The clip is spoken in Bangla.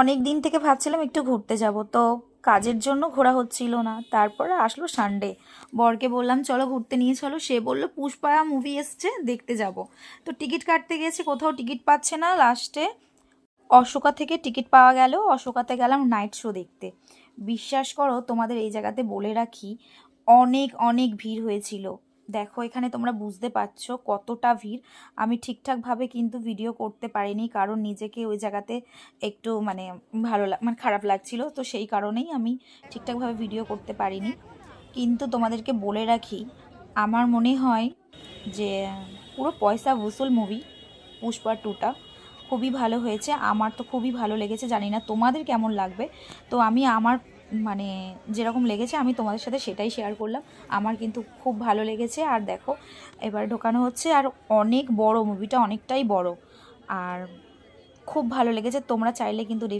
অনেক দিন থেকে ভাবছিলাম একটু ঘুরতে যাব, তো কাজের জন্য ঘোরা হচ্ছিল না। তারপরে আসলো সানডে বরকে বললাম, চলো ঘুরতে নিয়ে চলো। সে বলল পুষ্পায়া মুভি এসছে, দেখতে যাব। তো টিকিট কাটতে গেছি কোথাও টিকিট পাচ্ছে না লাস্টে অশোকা থেকে টিকিট পাওয়া গেল, অশোকাতে গেলাম নাইট শো দেখতে। বিশ্বাস করো, তোমাদের এই জায়গাতে বলে রাখি, অনেক অনেক ভিড় হয়েছিল। দেখো, এখানে তোমরা বুঝতে পারছ কতটা ভিড়। আমি ঠিকঠাকভাবে কিন্তু ভিডিও করতে পারিনি, কারণ নিজেকে ওই জায়গাতে একটু মানে ভালো মানে খারাপ লাগছিল। তো সেই কারণেই আমি ঠিকঠাকভাবে ভিডিও করতে পারিনি। কিন্তু তোমাদেরকে বলে রাখি, আমার মনে হয় যে পুরো পয়সা বসুল মুভি পুষ্পা টুটা। খুবই ভালো হয়েছে। আমার তো খুবই ভালো লেগেছে, জানি না তোমাদের কেমন লাগবে। তো আমি আমার মানে যেরকম লেগেছে, আমি তোমাদের সাথে সেটাই শেয়ার করলাম। আমার কিন্তু খুব ভালো লেগেছে। আর দেখো, এবার ঢোকানো হচ্ছে। আর অনেক বড় মুভিটা অনেকটাই বড়। আর খুব ভালো লেগেছে। তোমরা চাইলে কিন্তু